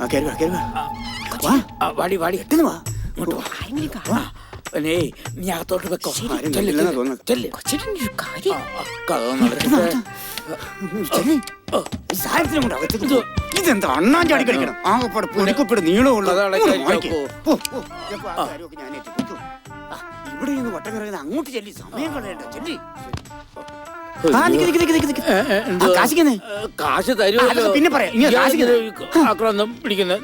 ആ കയറി വാ കയറി വാ. വാ ആ, വാടി വാടി. പെട്ടെന്ന് വാ. ഇങ്ങോട്ട് വാ. ആരെങ്കിലും ആ, കാണാം പിന്നെ നീ അകത്തോട്ട് വെക്കോ. ആരും ചെല്ല്, ഇല്ലെന്നാ ചെല്ല്, തോന്നുന്നത്. ചെല്ല്. കൊച്ചേട്ടന്റെ ഒരു ആ, കാര്യം. ആ, കഥവ് നടക്കട്ടെ. ചെല്ലി. ഈ സാധനത്തിനെ കൊണ്ട് അകത്തേക്ക് പോ. ഇതെന്താ? അണ്ണാൻ ചാടി കളിക്കണം ആകെപ്പാടെ പൊടിക്കപ്പെട്ട് നീളമുള്ള കഥ അടയ്ക്കാൻ നോക്കൂ. ഇവിടെ നിന്ന് വട്ടം കറങ്ങുന്നത് അങ്ങോട്ട് ചെല്ലി. സമയം കളയണ്ട. ചെല്ലി. ആ, നിക്ക്, നിക്ക്, നിക്ക്, നിക്ക്, നിക്ക്. ഏ, ഏ, എന്തുവാ? ആ, കാശിക്കുന്നേ? കാശ് തരുമല്ലോ അതൊക്കെ പിന്നെ പറയാം. ഇനി കാശ് ആക്രാന്തം പിടിക്കുന്ന?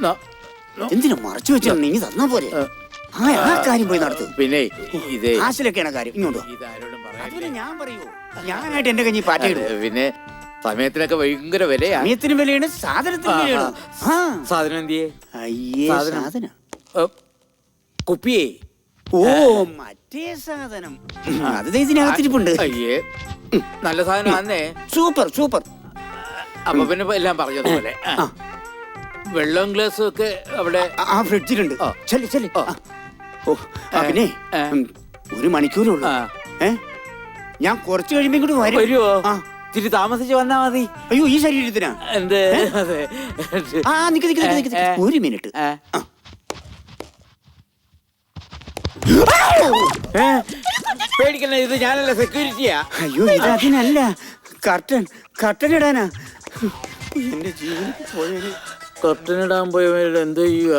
എന്തിനാ മറച്ചു നീ. തന്നാ പോലെ ആ. ആ കാര്യം പോയി നടത്തു. പിന്നെ ഇതേ. കാശിലൊക്കെയാണ് കാര്യം. ഇങ്ങോട്ട് വാ. ഇതാരോടും പറയാൻ അതുപോലെ ഞാൻ പറയൂ. ഞാനായിട്ട് എന്റെ കഞ്ഞി പാറ്റയിടും പിന്നെ സമയത്തിനൊക്കെ ഭയങ്കര വിലയാ. സമയത്തിന് വിലയാണ് സാധനത്തിന് ആ, വിലയാണ്. ആ. സാധനം എന്തിയേ? അയ്യേ സാധനം. സാധനം. ഏ, കുപ്പിയേ. ഓ മറ്റേ സാധനം അത് ദേ ഇതിനകത്തിരിപ്പുണ്ട് അയ്യേ നല്ല സാധനം ആന്നേ സൂപ്പർ സൂപ്പർ അപ്പൊ പിന്നെ ഇപ്പൊ എല്ലാം പറഞ്ഞതുപോലെ ആ. വെള്ളം ഗ്ലാസും ഒക്കെ അവിടെ ആ- ആ ഫ്രിഡ്ജിലുണ്ട് ആ. ചെല്ലി ചെല്ലി ആ. ആ. ഓ ആ പിന്നെ. ഉം, ഒരു മണിക്കൂറുള്ള ആ. ഏ ഞാൻ കുറച്ച് കഴിയുമ്പോ ഇങ്ങോട്ട് വരും വരുവോ ആ. ഇത്തിരി താമസിച്ച് വന്നാ മതി അയ്യോ ഈ ശരീരത്തിനാ എന്ത് അതെ ആ നിക്ക് നിക്ക് നിക്ക് നിക്ക് നിക്ക്. ഏ, ഏ. ഒരു മിനിറ്റ് ആ. പേടിക്കണ്ട ഇത് ഞാനല്ല സെക്യൂരിറ്റിയാ അയ്യോ ഇത് അതിനല്ല കർട്ടൻ കർട്ടൻ ഇടാനാ എന്റെ ജീവൻ കർട്ടൻ ഇടാൻ പോയവരുടെ എന്ത് ചെയ്യുക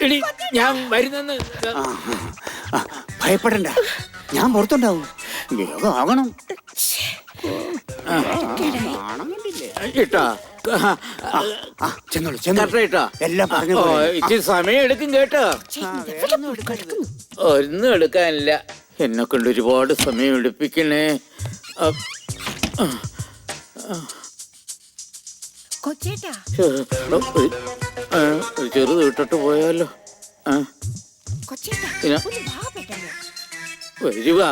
എടി ഞാൻ വരുന്നെന്ന് ഭയപ്പെടണ്ട ഞാൻ പുറത്തുണ്ടാവും വേഗം ആകണം? ഇട്ടാ ചെന്നോളൂ ചെന്നോളൂ. ഇട്ടാ എല്ലാം പറഞ്ഞു. ഇച്ചിരി സമയം എടുക്കും കേട്ടോ. ഒന്നും എടുക്കാനില്ല. എന്നെ കൊണ്ട് ഒരുപാട് സമയം എടുപ്പിക്കണേ. ചെറുത് ഇട്ടിട്ട് പോയാലോ. വരുക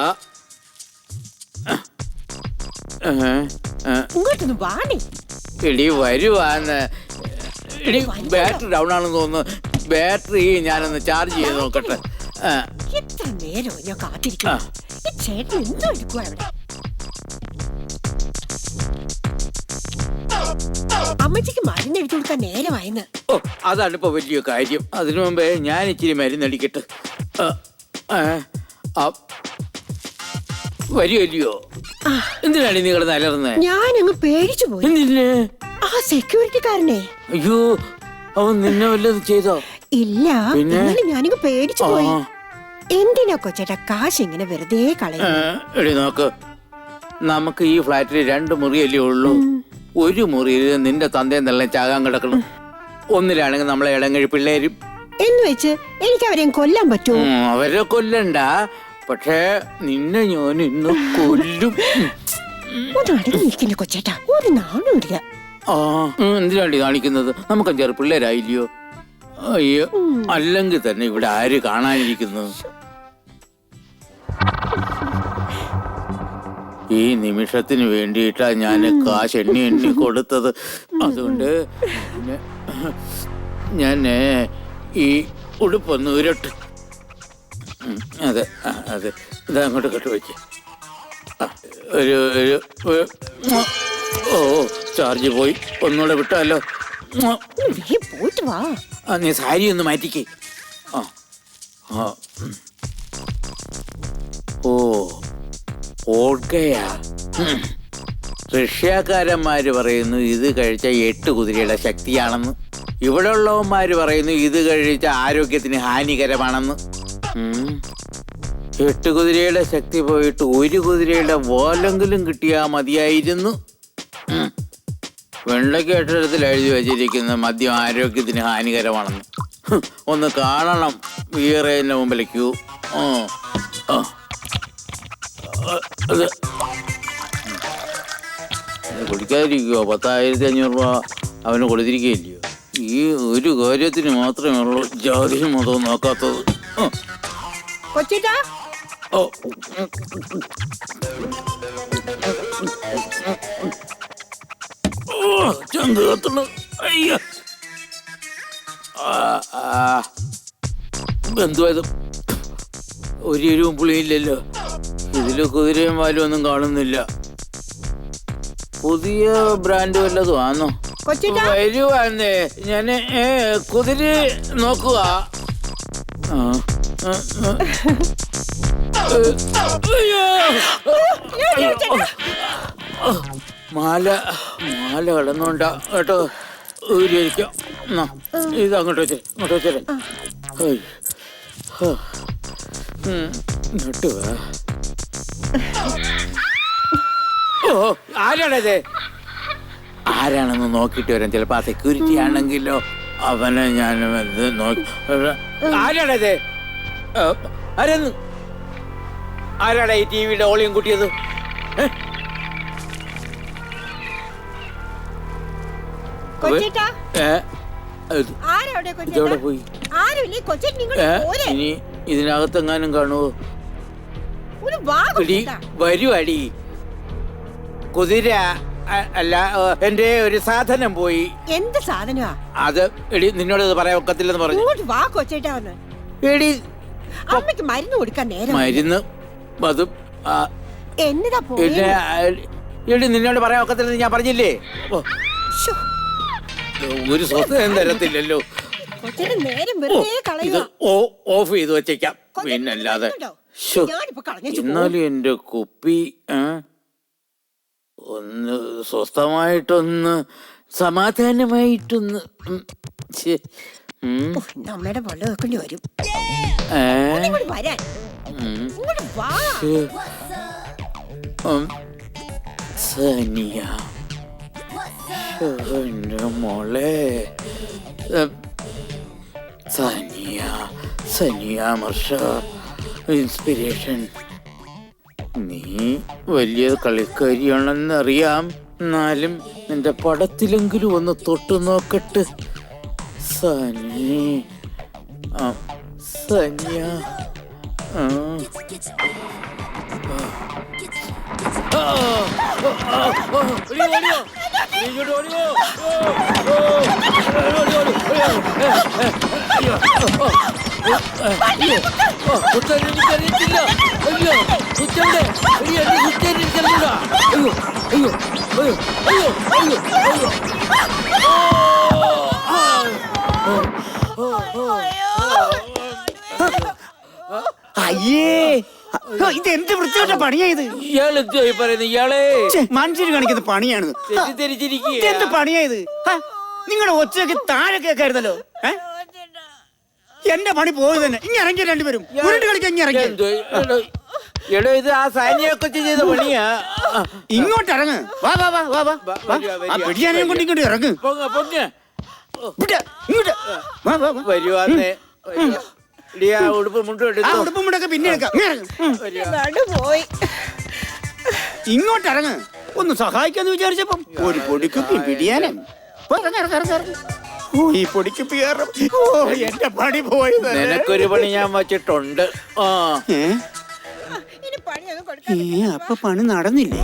ഇങ്ങോട്ടൊന്ന് വാണി. എടി വരുവാന്ന്. എടി ബാറ്ററി ഡൗൺ ആണെന്ന് തോന്നുന്നു. ബാറ്ററി ഞാനൊന്ന് ചാർജ് ചെയ്ത് നോക്കട്ടെ. എത്ര നേരം ഞാൻ കാത്തിരിക്കുന്നു? ഈ ചേട്ടൻ എന്തോ അമ്മച്ചിക്ക് മരുന്ന് എഴുതി കൊടുക്കാൻ നേരമായിന്ന്. ഓ അതാണ് ഇപ്പൊ വലിയ കാര്യം. അതിനു മുമ്പേ ഞാൻ ഇച്ചിരി മരുന്നടിക്കട്ടെ ആ, വരുമല്ലയോ എന്തിനാണ് നീ കിടന്ന് ഞാൻ അങ്ങ് പേടിച്ചു പോയി. എന്തിന്? ആ സെക്യൂരിറ്റിക്കാരനെ അയ്യോ അവൻ നിന്നെ വല്ലത് ചെയ്തോ? ഇല്ല പിന്നെ? എന്നാലും ഞാനിങ്ങ് പേടിച്ചു പോയി. ആ. എന്തിനാ കൊച്ചേട്ടാ കാശ് ഇങ്ങനെ വെറുതെ കളയും എടി നോക്ക്. നമുക്ക് ഈ ഫ്ലാറ്റിൽ രണ്ട് മുറിയല്ലേ ഉള്ളൂ. ഒരു മുറിയിൽ നിന്റെ തന്തയും തള്ളയും ചാകാൻ കിടക്കണം ഒന്നിലാണെങ്കിൽ നമ്മളെ ഇടങ്ങഴി പിള്ളേരും. എന്ന് വെച്ച് എനിക്ക് അവരെയും കൊല്ലാൻ പറ്റുമോ? ഉം, അവരെ കൊല്ലണ്ട. പക്ഷേ നിന്നെ ഞാൻ ഇന്ന് കൊല്ലും. ഒന്ന് അടങ്ങി നിൽക്കില്ല കൊച്ചേട്ടാ. ഒരു നാണമില്ല ആ ഉം, എന്തിനാണ്ടി കാണിക്കുന്നത്? നമുക്ക് അഞ്ചാറ് പിള്ളേരായില്ലയോ? അയ്യോ അല്ലെങ്കിൽ തന്നെ ഇവിടെ ആര് കാണാനിരിക്കുന്നു? ഈ നിമിഷത്തിന് വേണ്ടിയിട്ടാ ഞാൻ കാശ് എണ്ണി എണ്ണി കൊടുത്തത്. അതുകൊണ്ട് ഞാൻ ഈ ഉടുപ്പൊന്ന് ഉരട്ട്. അതെ ആ, അതെ. ഇത് അങ്ങോട്ട് കെട്ടുവെച്ച് ഒരു ഒരു ഓ ചാർജ് പോയി. ഒന്നുകൂടെ വിട്ടാലോ? നീ പോയിട്ട് വാ. ആ നീ സാരി ഒന്ന് മാറ്റിക്കേ. ആ ആ ഓ ഓർക്കയാ. റഷ്യക്കാരന്മാർ പറയുന്നു ഇത് കഴിച്ച എട്ട് കുതിരയുടെ ശക്തിയാണെന്ന്. ഇവിടെ ഉള്ളവന്മാര് പറയുന്നു ഇത് കഴിച്ച ആരോഗ്യത്തിന് ഹാനികരമാണെന്ന്. എട്ട് കുതിരയുടെ ശക്തി പോയിട്ട് ഒരു കുതിരയുടെ വോലെങ്കിലും കിട്ടിയാ മതിയായിരുന്നു. എട്ടിടത്തിൽ എഴുതി വച്ചിരിക്കുന്ന മദ്യം ആരോഗ്യത്തിന് ഹാനികരമാണെന്ന്. ഒന്ന് കാണണം. വീറേന്റെ. ആ, അത് പത്തായിരത്തി അഞ്ഞൂറ് രൂപ അവന് കൊടുത്തിരിക്കുകയില്ലയോ? ഈ ഒരു കാര്യത്തിന് മാത്രമേ ഉള്ളൂ ജാതിയും മതവും നോക്കാത്തത്. കൊച്ചേട്ടാ? ഓ. ഓ, ചങ്ക് കത്തുന്നു. അയ്യോ. ആ, ആ. എന്തുവാ ഇത് ഒരു എരിവും പുളിയില്ലല്ലോ. ഇതിൽ കുതിരയും വാലും ഒന്നും കാണുന്നില്ല. പുതിയ ബ്രാൻഡ് വല്ലതും ആണോ വരുവാന്നേ. ഞാൻ കുതിര നോക്കുക ആ. മാല മാല കിടന്നുണ്ട കേട്ടോ. ഊരിയിരിക്കാം ഇത് അങ്ങോട്ട് വെച്ചേ അങ്ങോട്ട് വെച്ചേ ഇങ്ങോട്ട് ഓ ആരാണത് ആരാണെന്ന് നോക്കിട്ട് വരാം. ചിലപ്പോ ആ സെക്യൂരിറ്റി ആണെങ്കിലോ അവനെ ഞാൻ ആരാണത് ആരാന്ന് ആരാടാ ഈ ടി വിയുടെ ഓളിയും കൂട്ടിയത്? ഇതെവിടെ പോയി. ഇനി ഇതിനകത്തെങ്ങാനും കാണുമോ വരുവാടി. കുതിര അല്ല എന്റെ ഒരു സാധനം പോയി. എന്ത് സാധനമാ? അത് എടി നിന്നോട് പറയാൻ ഒക്കത്തില്ലെന്ന് പറഞ്ഞു. എടി അമ്മയ്ക്ക് മരുന്ന് കൊടുക്കാൻ നേരം മരുന്ന് അതും എന്നതാ പിന്നെ എടി നിന്നോട് പറയാൻ ഒക്കത്തില്ലെന്ന് ഞാൻ പറഞ്ഞില്ലേ? ഓ, ഒരു സ്വസ്ഥം തരത്തില്ലല്ലോ. നേരം വെറുതെ ഓഫ് ചെയ്ത് വെച്ചേക്കാം. പിന്നല്ലാതെ. എന്നാലും എന്റെ കുപ്പി ഒന്ന് സ്വസ്ഥമായിട്ടൊന്ന് സമാധാനമായിട്ടൊന്ന് നമ്മുടെ വെള്ളം വെക്കേണ്ടി വരും ഇങ്ങോട്ട് വരാൻ. ഇങ്ങോട്ട് വാ. സനിയ. എന്റെ മോളെ. സനിയ. സനിയ മർഷ. ഇൻസ്പിരേഷൻ. നീ വലിയ കളിക്കാരിയാണെന്നറിയാം. എന്നാലും നിന്റെ പടത്തിലെങ്കിലും ഒന്ന് തൊട്ടു നോക്കട്ടെ സനി ആ, സനിയ ആ. ആ, ആ, ആ, ആ, ഓടിയോ, ഓടിയോ. നീ ഇങ്ങോട്ട് ഓടിയോ. ഓ, ഓ, ഓടി, ഓടി, ഓടി, ഓടി. ഏ, ഏ, അയ്യോ, ഓ, ഓ, ഏ, അയ്യോ, ഓ, കുത്താൻ എനിക്കറിയത്തില്ല. അയ്യോ, കുത്തവിടെ. എടി, എന്നെ കുത്താൻ എനിക്കറിയില്ല. അയ്യോ, അയ്യോ, അയ്യോ, അയ്യോ, അയ്യോ, അയ്യോ. ഓ, അയ്യേ. ഹോ, ഇത് എന്ത് വൃത്തികെട്ട പണിയാ ഇത്? ഇയാൾ എന്തുവായി പറയുന്നത് ഇയാളെ. മനുഷ്യർ കാണിക്കുന്ന പണിയാണിത്. ഹ, ഇത് എന്ത് തെറ്റിദ്ധരിച്ചിരിക്കുക പണിയാ ഇത്? നിങ്ങളുടെ ഒച്ചയൊക്കെ താഴെ കേൾക്കായിരുന്നല്ലോ. ഏ? എന്റെ പണി പോയി തന്നെ. ഇങ്ങനെ ഇറങ്ങിയ രണ്ടുപേരും? ഉരുണ്ട് കളിക്കാൻ ഇങ്ങനെ ഇറങ്ങി എന്തോ? എടോ, എടോ ഇത് ആ സാനിയൊക്കെ ചെയ്ത പണിയാ. ഇങ്ങോട്ട് ഇറങ്ങ്. വാ വാ വാ വാ വാ. വാ, വാ. വരിക, ആ വരിക, പിടിയാനെയും കൊണ്ട് ഇങ്ങോട്ട് ഇറങ്ങ്. പൊങ്ങ ഇങ്ങോട്ട്. വാ വാ വാ. വരുവാന്നേ. വരുവാ. ആ ഉടുപ്പ് മുണ്ടും ആ എടുത്തു മുണ്ടൊക്കെ പിന്നെ എടുക്കാം. ഇങ്ങനെ ഇറങ്ങ്. പോയി. ഇങ്ങോട്ട് ഇറങ്ങ്. ഒന്ന് സഹായിക്കാന്ന് വിചാരിച്ചപ്പം ഒരു പൊടിക്കുപ്പി പിടിയാനും. പോ, ഇറങ്ങ്, ഇറങ്ങ്, ഇറങ്ങ്, ഇറങ്ങ്. ഓ ഈ പൊടിക്കുപ്പി കാരണം ഓ എന്റെ പണി പോയത് നിനക്കൊരു പണി ഞാൻ വച്ചിട്ടുണ്ട്. ആ. ഏ? ഇനി പണിയൊന്നും കൊടുക്കാൻ ഏ അപ്പൊ പണി നടന്നില്ലേ?